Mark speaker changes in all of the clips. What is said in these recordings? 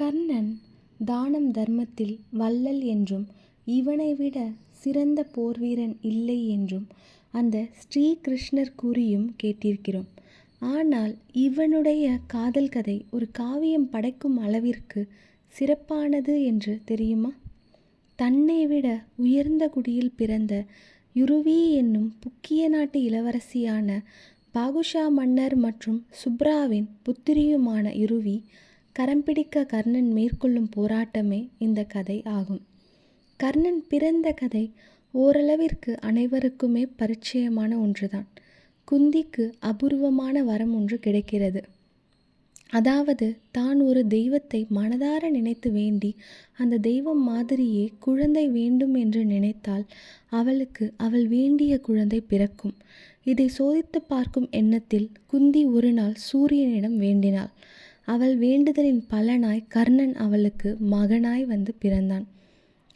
Speaker 1: கர்ணன் தானம் தர்மத்தில் வள்ளல் என்றும் இவனை விட சிறந்த போர்வீரன் இல்லை என்றும் அந்த ஸ்ரீ கிருஷ்ணர் கூறியும் கேட்டிருக்கிறோம். ஆனால் இவனுடைய காதல் கதை ஒரு காவியம் படைக்கும் அளவிற்கு சிறப்பானது என்று தெரியுமா? தன்னை விட உயர்ந்த குடியில் பிறந்த யுருவி என்னும் புக்கிய நாட்டு இளவரசியான பாகுஷா மன்னர் மற்றும் சுப்ராவின் புத்திரியுமான யுருவி கரம் பிடிக்க கர்ணன் மேற்கொள்ளும் போராட்டமே இந்த கதை ஆகும். கர்ணன் பிறந்த கதை ஓரளவிற்கு அனைவருக்குமே பரிச்சயமான ஒன்றுதான். குந்திக்கு அபூர்வமான வரம் ஒன்று கிடைக்கிறது. அதாவது தான் ஒரு தெய்வத்தை மனதார நினைத்து வேண்டி அந்த தெய்வம் மாதிரியே குழந்தை வேண்டும் என்று நினைத்தால் அவளுக்கு அவள் வேண்டிய குழந்தை பிறக்கும். இதை சோதித்து பார்க்கும் எண்ணத்தில் குந்தி ஒரு நாள் சூரியனிடம் வேண்டினாள். அவள் வேண்டுதலின் பலனாய் கர்ணன் அவளுக்கு மகனாய் வந்து பிறந்தான்.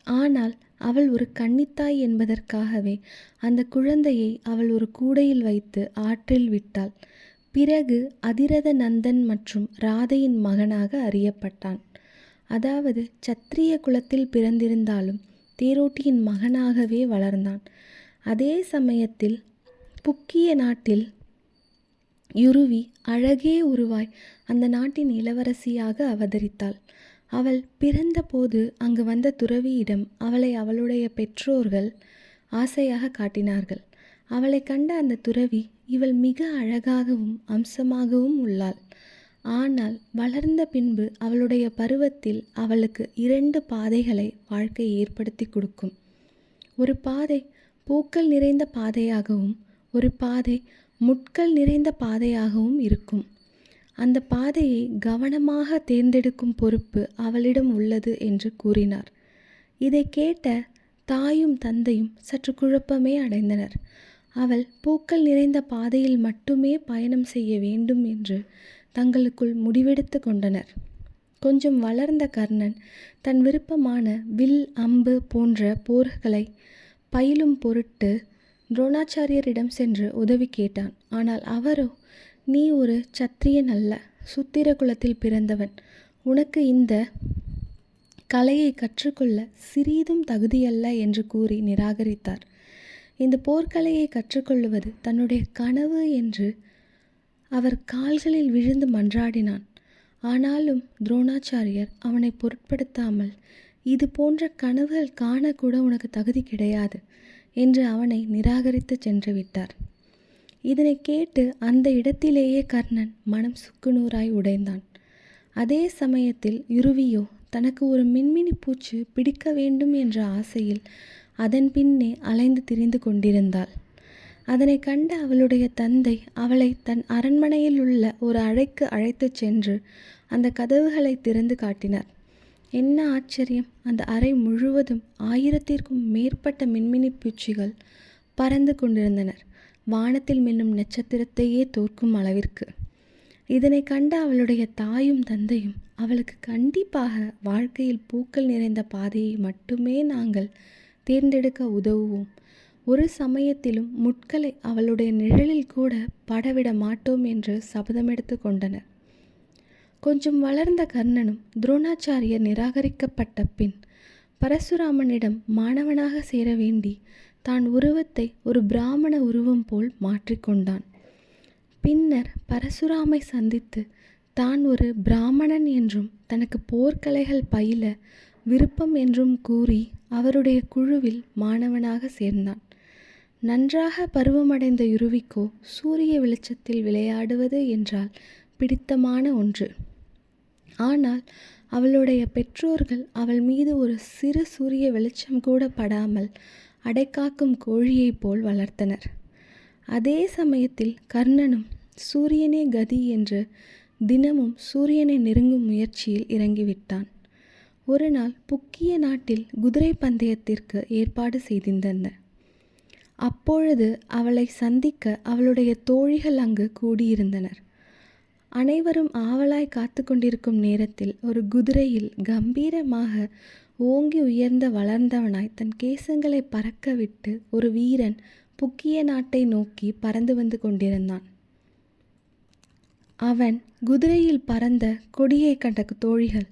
Speaker 1: ஆனால் அவள் ஒரு கன்னித்தாய் என்பதற்காகவே அந்த குழந்தையை அவள் ஒரு கூடையில் வைத்து ஆற்றில் விட்டாள். பிறகு அதிரத நந்தன் மற்றும் ராதையின் மகனாக அறியப்பட்டான். அதாவது சத்திரிய குலத்தில் பிறந்திருந்தாலும் தேரோட்டியின் மகனாகவே வளர்ந்தான். அதே சமயத்தில் புக்கிய நாட்டில் யுருவி அழகே உருவாய் அந்த நாட்டின் இளவரசியாக அவதரித்தாள். அவள் பிறந்தபோது அங்கு வந்த துறவியிடம் அவளை அவளுடைய பெற்றோர்கள் ஆசையாக காட்டினார்கள். அவளை கண்ட அந்த துறவி இவள் மிக அழகாகவும் அம்சமாகவும் உள்ளாள். ஆனால் வளர்ந்த பின்பு அவளுடைய பருவத்தில் அவளுக்கு இரண்டு பாதைகளை வாழ்க்கை ஏற்படுத்திக் கொடுக்கும். ஒரு பாதை பூக்கள் நிறைந்த பாதையாகவும் ஒரு பாதை முட்கள் நிறைந்த பாதையாகவும் இருக்கும். அந்த பாதையை கவனமாக தேர்ந்தெடுக்கும் பொறுப்பு அவளிடம் உள்ளது என்று கூறினார். இதை கேட்ட தாயும் தந்தையும் சற்று குழப்பமே அடைந்தனர். அவள் பூக்கள் நிறைந்த பாதையில் மட்டுமே பயணம் செய்ய வேண்டும் என்று தங்களுக்குள் முடிவெடுத்து கொண்டனர். கொஞ்சம் வளர்ந்த கர்ணன் தன் விருப்பமான வில் அம்பு போன்ற போர்களை பயிலும் பொருட்டு துரோணாச்சாரியரிடம் சென்று உதவி கேட்டான். ஆனால் அவரோ நீ ஒரு சத்திரியன் அல்ல சுத்திர குலத்தில் பிறந்தவன். உனக்கு இந்த கலையை கற்றுக்கொள்ள சிறிதும் தகுதியல்ல என்று கூறி நிராகரித்தார். இந்த போர்க்கலையை கற்றுக்கொள்ளுவது தன்னுடைய கனவு என்று அவர் கால்களில் விழுந்து மன்றாடினான். ஆனாலும் துரோணாச்சாரியர் அவனை பொருட்படுத்தாமல் இது போன்ற கனவுகள் காணக்கூட உனக்கு தகுதி கிடையாது என்று அவனை நிராகரித்துச் சென்றுவிட்டார். இதனைக் கேட்டு அந்த இடத்திலேயே கர்ணன் மனம் சுக்குநூறாய் உடைந்தான். அதே சமயத்தில் யுருவியோ தனக்கு ஒரு மின்மினி பூச்சு பிடிக்க வேண்டும் என்ற ஆசையில் அதன் பின்னே அலைந்து திரிந்து கொண்டிருந்தாள். அதனைக் கண்ட அவளுடைய தந்தை அவளை தன் அரண்மனையில் உள்ள ஒரு அழைக்கு அழைத்துச் சென்று அந்த கதவுகளை திறந்து காட்டினார். என்ன ஆச்சரியம் அந்த அறை முழுவதும் ஆயிரத்திற்கும் மேற்பட்ட மின்மினி பூச்சிகள் பறந்து கொண்டிருந்தனர். வானத்தில் மின்னும் நட்சத்திரத்தையே தோற்கும் அளவிற்கு. இதனை கண்ட அவளுடைய தாயும் தந்தையும் அவளுக்கு கண்டிப்பாக வாழ்க்கையில் பூக்கள் நிறைந்த பாதையை மட்டுமே நாங்கள் தேர்ந்தெடுக்க உதவுவோம். ஒரு சமயத்திலும் முட்களை அவளுடைய நிழலில் கூட படவிட மாட்டோம் என்று சபதமெடுத்து கொண்டனர். கொஞ்சம் வளர்ந்த கர்ணனும் துரோணாச்சாரியர் நிராகரிக்கப்பட்ட பின் பரசுராமனிடம் மாணவனாக சேர வேண்டி தான் உருவத்தை ஒரு பிராமண உருவம் போல் மாற்றிக்கொண்டான் பின்னர் பரசுராமை சந்தித்து தான் ஒரு பிராமணன் என்றும் தனக்கு போர்க்கலைகள் பயில விருப்பம் என்றும் கூறி அவருடைய குழுவில் மாணவனாக சேர்ந்தான். நன்றாக பருவமடைந்த யுருவிக்கோ சூரிய வெளிச்சத்தில் விளையாடுவது என்றால் பிடித்தமான ஒன்று. ஆனால் அவளுடைய பெற்றோர்கள் அவள் மீது ஒரு சிறு சூரிய வெளிச்சம் கூட படாமல் அடைக்காக்கும் கோழியைப் போல் வளர்த்தனர். அதே சமயத்தில் கர்ணனும் சூரியனே கதி என்று தினமும் சூரியனை நெருங்கும் முயற்சியில் இறங்கிவிட்டான். ஒரு நாள் புக்கிய நாட்டில் குதிரை பந்தயத்திற்கு ஏற்பாடு செய்திருந்தனர். அப்பொழுது அவளை சந்திக்க அவளுடைய தோழிகள் அங்கு கூடியிருந்தனர். அனைவரும் ஆவலாய் காத்து கொண்டிருக்கும் நேரத்தில் ஒரு குதிரையில் கம்பீரமாக ஓங்கி உயர்ந்த வளர்ந்தவனாய் தன் கேசங்களைப் பறக்கவிட்டு ஒரு வீரன் புக்கிய நாட்டை நோக்கி பறந்து வந்து கொண்டிருந்தான். அவன் குதிரையில் பறந்த கொடியைக் கண்ட தோழிகள்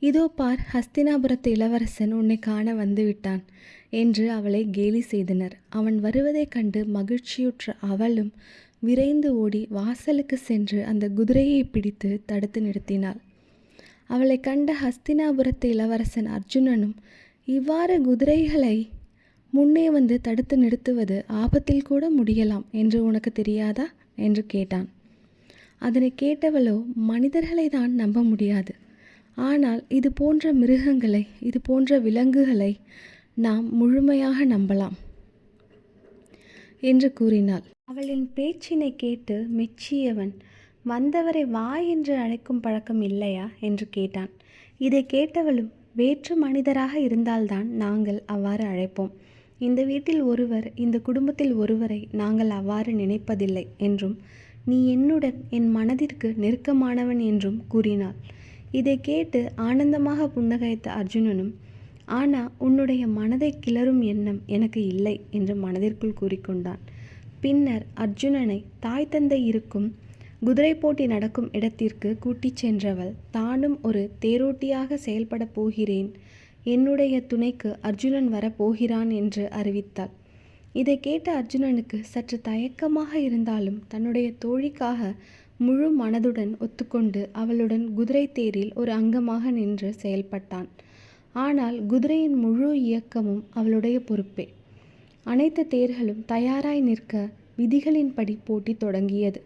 Speaker 1: இதோ பார் ஹஸ்தினாபுரத்து இளவரசன் உன்னை காண வந்துவிட்டான் என்று அவளை கேலி செய்தனர் அவன் வருவதைக் கண்டு மகிழ்ச்சியுற்ற அவளும் விரைந்து ஓடி வாசலுக்கு சென்று அந்த குதிரையை பிடித்து தடுத்து நிறுத்தினாள் அவளை கண்ட ஹஸ்தினாபுரத்து இளவரசன் அர்ஜுனனும் இவ்வாறு குதிரைகளை முன்னே வந்து தடுத்து நிறுத்துவது ஆபத்தில் கூட முடியலாம் என்று உனக்கு தெரியாதா? என்று கேட்டான். அதனை கேட்டவளோ மனிதர்களை தான் நம்ப முடியாது. ஆனால் இது போன்ற மிருகங்களை இது போன்ற விலங்குகளை நாம் முழுமையாக நம்பலாம் என்று கூறினாள். அவளின் பேச்சினை கேட்டு மெச்சியவன் வந்தவரை வா என்று அழைக்கும் பழக்கம் இல்லையா? என்று கேட்டான். இதை கேட்டவளும் வேற்று மனிதராக இருந்தால்தான் நாங்கள் அவ்வாறு அழைப்போம். இந்த வீட்டில் ஒருவர் இந்த குடும்பத்தில் ஒருவரை நாங்கள் அவ்வாறு நினைப்பதில்லை என்றும் நீ என்னுடன் என் மனதிற்கு நெருக்கமானவன் என்றும் கூறினாள். இதை கேட்டு ஆனந்தமாக புன்னகைத்த அர்ஜுனனும் ஆனா உன்னுடைய மனதை கிளறும் எண்ணம் எனக்கு இல்லை என்று மனதிற்குள் கூறிக்கொண்டான். பின்னர் அர்ஜுனனை தாய் தந்தை இருக்கும் குதிரை போட்டி நடக்கும் இடத்திற்கு கூட்டிச் சென்றவள் தானும் ஒரு தேரோட்டியாக செயல்படப் போகிறேன். என்னுடைய துணைக்கு அர்ஜுனன் வரப்போகிறான் என்று அறிவித்தாள். இதை கேட்ட அர்ஜுனனுக்கு சற்று தயக்கமாக இருந்தாலும் தன்னுடைய தோழிக்காக முழு மனதுடன் ஒத்துக்கொண்டு அவளுடன் குதிரை தேரில் ஒரு அங்கமாக நின்று செயல்பட்டான். ஆனால் குதிரையின் முழு இயக்கமும் அவளுடைய பொறுப்பே. அனைத்து தேர்களும் தயாராய் நிற்க விதிகளின்படி போட்டி தொடங்கியது.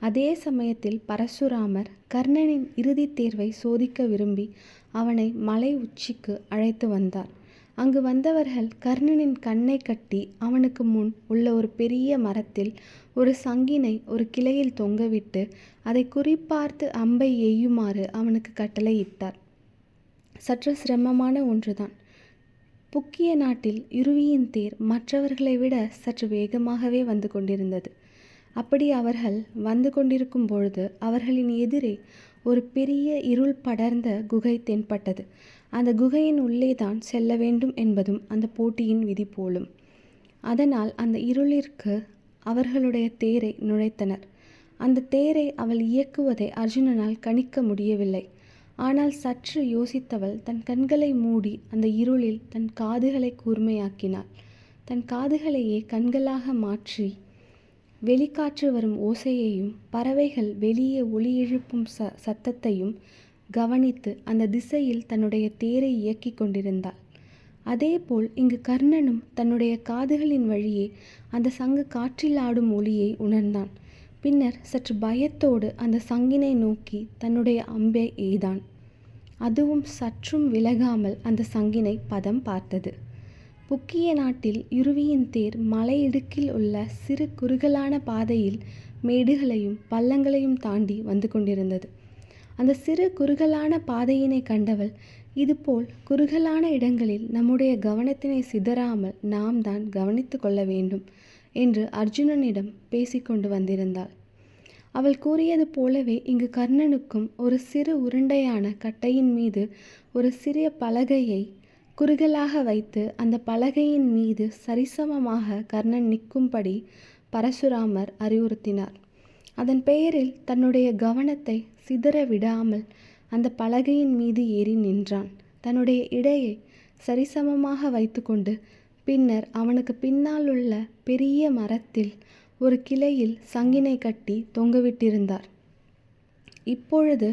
Speaker 1: அதே சமயத்தில் பரசுராமர் கர்ணனின் இறுதித் தேர்வை சோதிக்க விரும்பி அவனை மலை உச்சிக்கு அழைத்து வந்தார். அங்கு வந்தவர்கள் கர்ணனின் கண்ணை கட்டி அவனுக்கு முன் உள்ள ஒரு பெரிய மரத்தில் ஒரு சங்கினை ஒரு கிளையில் தொங்கவிட்டு அதை குறிப்பார்த்து அம்பை எய்யுமாறு அவனுக்கு கட்டளையிட்டார். சற்று சிரமமான ஒன்றுதான். புக்கிய நாட்டில் இருவியின் தேர் மற்றவர்களை விட சற்று வேகமாகவே வந்து கொண்டிருந்தது. அப்படி அவர்கள் வந்து கொண்டிருக்கும் பொழுது அவர்களின் எதிரே ஒரு பெரிய இருள் படர்ந்த குகை தென்பட்டது. அந்த குகையின் உள்ளே தான் செல்ல வேண்டும் என்பதும் அந்த போட்டியின் விதி போலும். அதனால் அந்த இருளிற்கு அவர்களுடைய தேரை நுழைத்தனர். அந்த தேரை அவள் இயக்குவதை அர்ஜுனனால் கணிக்க முடியவில்லை. ஆனால் சற்று யோசித்தவள் தன் கண்களை மூடி அந்த இருளில் தன் காதுகளை கூர்மையாக்கினாள். தன் காதுகளையே கண்களாக மாற்றி வெளிக்காற்று வரும் ஓசையையும் பறவைகள் வெளியே ஒலி எழுப்பும் ச சத்தத்தையும் கவனித்து அந்த திசையில் தன்னுடைய தேரை இயக்கி கொண்டிருந்தாள். அதேபோல் இங்கு கர்ணனும் தன்னுடைய காதுகளின் வழியே அந்த சங்கு காற்றில் ஆடும் ஒளியை உணர்ந்தான். பின்னர் சற்று பயத்தோடு அந்த சங்கினை நோக்கி தன்னுடைய அம்பை எய்தான். அதுவும் சற்றும் விலகாமல் அந்த சங்கினை பதம் பார்த்தது. புக்கிய நாட்டில் இருவியின் தேர் மலையிடுக்கில் உள்ள சிறு குறுகலான பாதையில் மேடுகளையும் பள்ளங்களையும் தாண்டி வந்து கொண்டிருந்தது. அந்த சிறு குறுகலான பாதையினை கண்டவள் இதுபோல் குறுகலான இடங்களில் நம்முடைய கவனத்தினை சிதறாமல் நாம் தான் கவனித்து கொள்ள வேண்டும் என்று அர்ஜுனனிடம் பேசிக்கொண்டு வந்திருந்தாள். அவள் கூறியது போலவே இங்கு கர்ணனுக்கும் ஒரு சிறு உருண்டையான கட்டையின் மீது ஒரு சிறிய பலகையை குறுகலாக வைத்து அந்த பலகையின் மீது சரிசமமாக கர்ணன் நிற்கும்படி பரசுராமர் அறிவுறுத்தினார். அதன் பெயரில் தன்னுடைய கவனத்தை சிதற விடாமல் அந்த பலகையின் மீது ஏறி நின்றான். தன்னுடைய இடையை சரிசமமாக வைத்துக்கொண்டு பின்னர் அவனுக்கு பின்னால் உள்ள பெரிய மரத்தில் ஒரு கிளையில் சங்கினை கட்டி தொங்கவிட்டிருந்தார். இப்பொழுது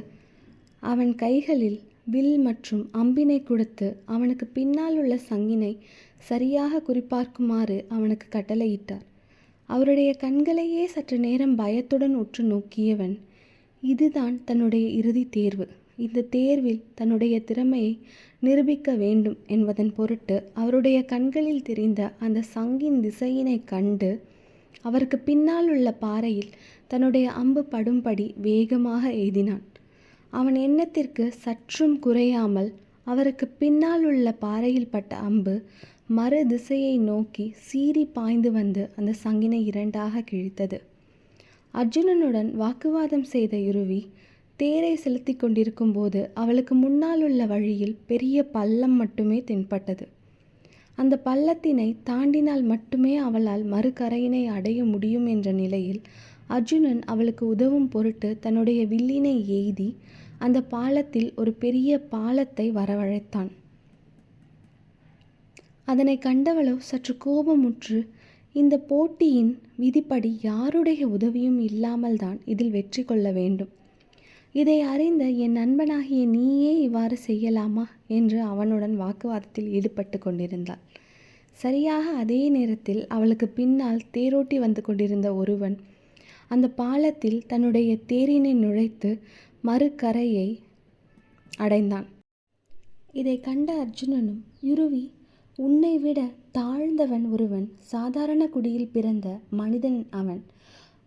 Speaker 1: அவன் கைகளில் வில் மற்றும் அம்பினை கொடுத்து அவனுக்கு பின்னால் உள்ள சங்கினை சரியாக குறிப்பார்க்குமாறு அவனுக்கு கட்டளையிட்டார். அவருடைய கண்களையே சற்று நேரம் பயத்துடன் உற்று நோக்கியவன் இதுதான் தன்னுடைய இறுதி தேர்வு. இந்த தேர்வில் தன்னுடைய திறமையை நிரூபிக்க வேண்டும் என்பதன் பொருட்டு அவருடைய கண்களில் தெரிந்த அந்த சங்கின் திசையினை கண்டு அவருக்கு பின்னால் உள்ள பாறையில் தன்னுடைய அம்பு படும்படி வேகமாக எய்தினான். அவன் எண்ணத்திற்கு சற்றும் குறையாமல் அவருக்கு பின்னால் உள்ள பாறையில் பட்ட அம்பு மறு திசையை நோக்கி சீறி பாய்ந்து வந்து அந்த சங்கினை இரண்டாக கிழித்தது. அர்ஜுனனுடன் வாக்குவாதம் செய்த இருவி தேரை செலுத்தி கொண்டிருக்கும் போது அவளுக்கு முன்னால் உள்ள வழியில் பெரிய பள்ளம் மட்டுமே தென்பட்டது. அந்த பள்ளத்தினை தாண்டினால் மட்டுமே அவளால் மறுகரையினை அடைய முடியும் என்ற நிலையில் அர்ஜுனன் அவளுக்கு உதவும் பொருட்டு தன்னுடைய வில்லினை எய்தி அந்த பாலத்தில் ஒரு பெரிய பாலத்தை வரவழைத்தான். அதனை கண்டவளோ சற்று கோபமுற்று இந்த போட்டியின் விதிப்படி யாருடைய உதவியும் இல்லாமல்தான் இதில் வெற்றி கொள்ள வேண்டும். இதை அறிந்த என் நண்பனாகிய நீயே இவ்வாறு செய்யலாமா? என்று அவனுடன் வாக்குவாதத்தில் ஈடுபட்டு கொண்டிருந்தாள். சரியாக அதே நேரத்தில் அவளுக்கு பின்னால் தேரோட்டி வந்து கொண்டிருந்த ஒருவன் அந்த பாலத்தில் தன்னுடைய தேரினை நுழைத்து மறுக்கரையை அடைந்தான். இதை கண்ட அர்ஜுனனும் யுருவி உன்னை விட தாழ்ந்தவன் ஒருவன் சாதாரண குடியில் பிறந்த மனிதன் அவன்.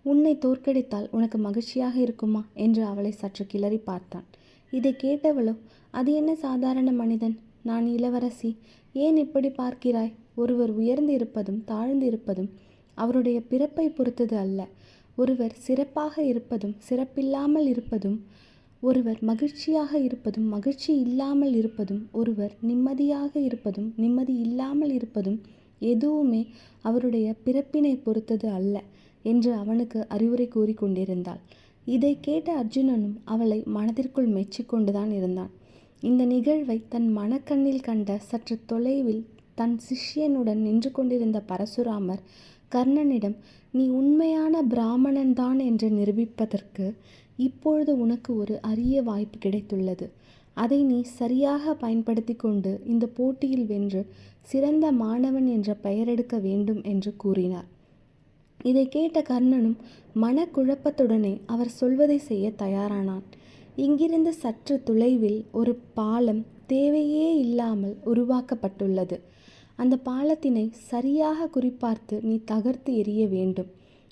Speaker 1: உன்னை தோற்கடித்தால் உனக்கு மகிழ்ச்சியாக இருக்குமா? என்று அவளை சற்று கிளறி பார்த்தான். இதை கேட்டவளோ அது என்ன சாதாரண மனிதன்? நான் இளவரசி. ஏன் இப்படி பார்க்கிறாய்? ஒருவர் உயர்ந்து இருப்பதும் தாழ்ந்து இருப்பதும் அவருடைய பிறப்பை பொறுத்தது அல்ல. ஒருவர் சிறப்பாக இருப்பதும் சிறப்பில்லாமல் இருப்பதும் ஒருவர் மகிழ்ச்சியாக இருப்பதும் மகிழ்ச்சி இல்லாமல் இருப்பதும் ஒருவர் நிம்மதியாக இருப்பதும் நிம்மதி இல்லாமல் இருப்பதும் எதுவுமே அவருடைய பிறப்பினை பொறுத்தது அல்ல என்று அவனுக்கு அறிவுரை கூறிக்கொண்டிருந்தாள் இதை கேட்ட அர்ஜுனனும் அவளை மனதிற்குள் மெச்சிக்கொண்டுதான் இருந்தான். இந்த நிகழ்வை தன் மனக்கண்ணில் கண்ட சற்று தொலைவில் தன் சிஷ்யனுடன் நின்று கொண்டிருந்த பரசுராமர் கர்ணனிடம் நீ உண்மையான பிராமணன்தான் என்று நிரூபிப்பதற்கு இப்பொழுது உனக்கு ஒரு அரிய வாய்ப்பு கிடைத்துள்ளது. அதை நீ சரியாக பயன்படுத்தி கொண்டு இந்த போட்டியில் வென்று சிறந்த மாணவன் என்ற பெயரெடுக்க வேண்டும் என்று கூறினார். இதை கேட்ட கர்ணனும் மனக்குழப்பத்துடனே அவர் சொல்வதை செய்ய தயாரானான். இங்கிருந்து சற்று தொலைவில் ஒரு பாலம் தேவையே இல்லாமல் உருவாக்கப்பட்டுள்ளது. அந்த பாலத்தினை சரியாக குறிப்பார்த்து நீ தகர்த்து எறிய வேண்டும்.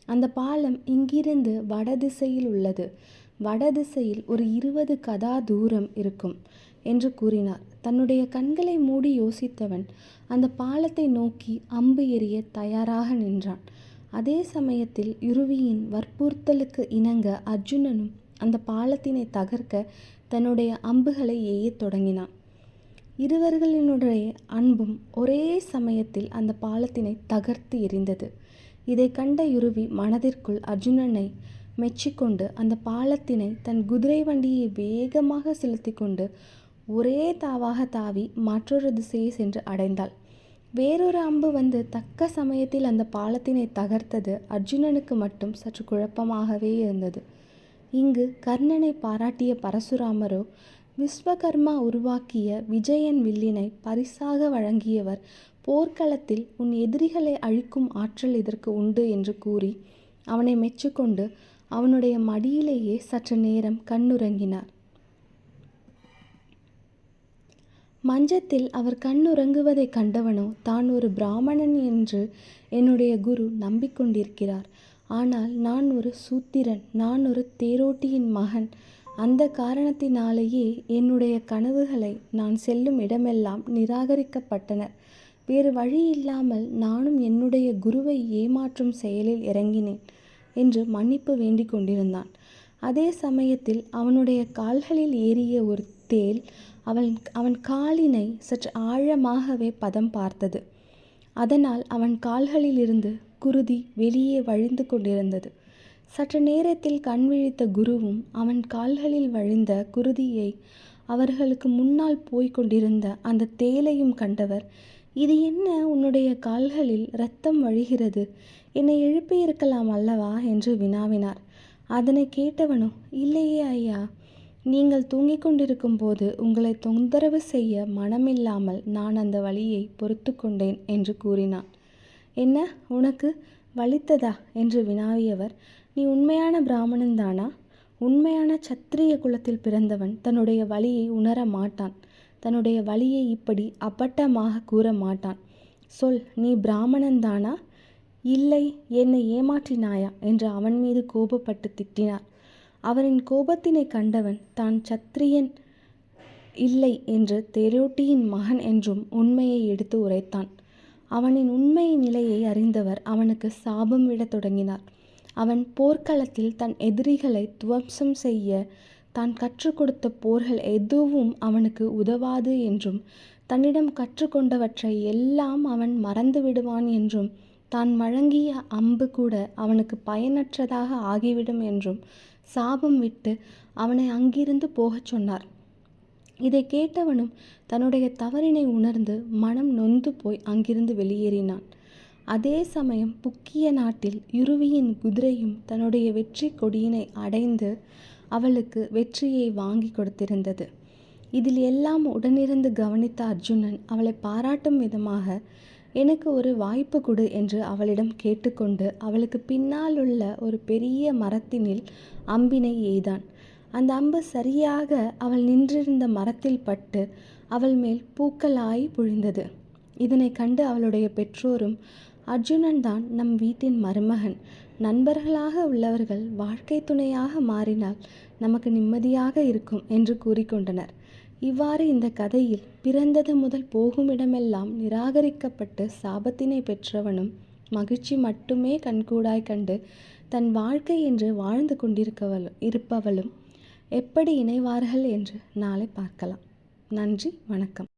Speaker 1: அந்த பாலம் இங்கிருந்து வடதிசையில் உள்ளது. வடதிசையில் ஒரு இருபது கதா தூரம் இருக்கும் என்று கூறினார். தன்னுடைய கண்களை மூடி யோசித்தவன் அந்த பாலத்தை நோக்கி அம்பு எறிய தயாராக நின்றான். அதே சமயத்தில் யுருவியின் வற்புறுத்தலுக்கு இணங்க அர்ஜுனனும் அந்த பாலத்தினை தகர்க்க தன்னுடைய அம்புகளை ஏயத் தொடங்கினான். இருவர்களினுடைய அன்பும் ஒரே சமயத்தில் அந்த பாலத்தினை தகர்த்து எரிந்தது இதை கண்ட யுருவி மனதிற்குள் அர்ஜுனனை மெச்சிக்கொண்டு அந்த பாலத்தினை தன் குதிரை வண்டியை வேகமாக செலுத்தி கொண்டு ஒரே தாவாக தாவி மற்றொரு திசையை சென்று அடைந்தாள். வேறொரு அம்பு வந்து தக்க சமயத்தில் அந்த பாலத்தினை தகர்த்தது அர்ஜுனனுக்கு மட்டும் சற்று குழப்பமாகவே இருந்தது. இங்கு கர்ணனை பாராட்டிய பரசுராமரோ விஸ்வகர்மா உருவாக்கிய விஜயன் வில்லினை பரிசாக வழங்கியவர் போர்க்களத்தில் உன் எதிரிகளை அழிக்கும் ஆற்றல் இதற்கு உண்டு என்று கூறி அவனை மெச்சுக்கொண்டு அவனுடைய மடியிலேயே சற்று நேரம் கண்ணுறங்கினார். மஞ்சத்தில் அவர் கண்ணுறங்குவதை கண்டவனோ தான் ஒரு பிராமணன் என்று என்னுடைய குரு நம்பிக்கொண்டிருக்கிறார். ஆனால் நான் ஒரு சூத்திரன் நான் ஒரு தேரோட்டியின் மகன். அந்த காரணத்தினாலேயே என்னுடைய கனவுகளை நான் செல்லும் இடமெல்லாம் நிராகரிக்கப்பட்டன வேறு வழி இல்லாமல் நானும் என்னுடைய குருவை ஏமாற்றும் செயலில் இறங்கினேன் என்று மன்னிப்பு வேண்டிக் கொண்டிருந்தான். அதே சமயத்தில் அவனுடைய கால்களில் ஏறிய ஒரு தேல் அவன் அவன் காலினை சற்று ஆழமாகவே பதம் பார்த்தது. அதனால் அவன் கால்களிலிருந்து குருதி வெளியே வழிந்து கொண்டிருந்தது. சற்று நேரத்தில் கண் விழித்த குருவும் அவன் கால்களில் வழிந்த குருதியை அவர்களுக்கு முன்னால் போய்க் கொண்டிருந்த அந்த தேலையும் கண்டவர் இது என்ன? உன்னுடைய கால்களில் இரத்தம் வழிகிறது. என்னை எழுப்பியிருக்கலாம் அல்லவா என்று வினாவினார். அதனை கேட்டவனோ இல்லையே ஐயா. நீங்கள் தூங்கிக் கொண்டிருக்கும் போது உங்களை தொந்தரவு செய்ய மனமில்லாமல் நான் அந்த வழியை பொறுத்து கொண்டேன் என்று கூறினான். என்ன? உனக்கு வலித்ததா என்று வினாவியவர் நீ உண்மையான பிராமணன் தானா? உண்மையான சத்திரிய குலத்தில் பிறந்தவன் தன்னுடைய வழியை உணர மாட்டான். தன்னுடைய வழியை இப்படி அப்பட்டமாக கூற மாட்டான். சொல் நீ பிராமணன் தானா? இல்லை என்னை ஏமாற்றினாயா? என்று அவன் மீது கோபப்பட்டு திட்டினார். அவரின் கோபத்தினை கண்டவன் தான் சத்திரியன் இல்லை என்று தெரோட்டியின் மகன் என்றும் உண்மையை எடுத்து உரைத்தான். அவனின் உண்மை நிலையை அறிந்தவர் அவனுக்கு சாபம் விடத் தொடங்கினார். அவன் போர்க்களத்தில் தன் எதிரிகளை துவம்சம் செய்ய தான் கற்றுக் கொடுத்த போர்கள் எதுவும் அவனுக்கு உதவாது என்றும் தன்னிடம் கற்றுக்கொண்டவற்றை எல்லாம் அவன் மறந்து விடுவான் என்றும் தான் வழங்கிய அம்பு கூட அவனுக்கு பயனற்றதாக ஆகிவிடும் என்றும் சாபம் விட்டு அவனை அங்கிருந்து போகச் சொன்னார். இதை கேட்டவனும் தன்னுடைய தவறினை உணர்ந்து மனம் நொந்து போய் அங்கிருந்து வெளியேறினான். அதே சமயம் புக்கிய நாட்டில் யுருவியின் குதிரையும் தன்னுடைய வெற்றி கொடியினை அடைந்து அவளுக்கு வெற்றியை வாங்கி கொடுத்திருந்தது. இதில் எல்லாம் உடனிருந்து கவனித்த அர்ஜுனன் அவளை பாராட்டும் விதமாக எனக்கு ஒரு வாய்ப்பு கொடு என்று அவளிடம் கேட்டுக்கொண்டு அவளுக்கு பின்னால் உள்ள ஒரு பெரிய மரத்தினில் அம்பினை எய்தான். அந்த அம்பு சரியாக அவள் நின்றிருந்த மரத்தில் பட்டு அவள் மேல் பூக்களாய் புழிந்தது. இதனை கண்டு அவளுடைய பெற்றோரும் அர்ஜுனன் தான் நம் வீட்டின் மருமகன். நண்பர்களாக உள்ளவர்கள் வாழ்க்கை துணையாக மாறினால் நமக்கு நிம்மதியாக இருக்கும் என்று கூறிக்கொண்டனர். இவ்வாறு இந்த கதையில் பிறந்தது முதல் போகும் இடமெல்லாம் நிராகரிக்கப்பட்டு சாபத்தினை பெற்றவனும் மகிழ்ச்சி மட்டுமே கண்கூடாய் கண்டு தன் வாழ்க்கை என்று வாழ்ந்து கொண்டிருக்கவளும் இருப்பவளும் எப்படி இணைவார்கள் என்று நாளை பார்க்கலாம். நன்றி வணக்கம்.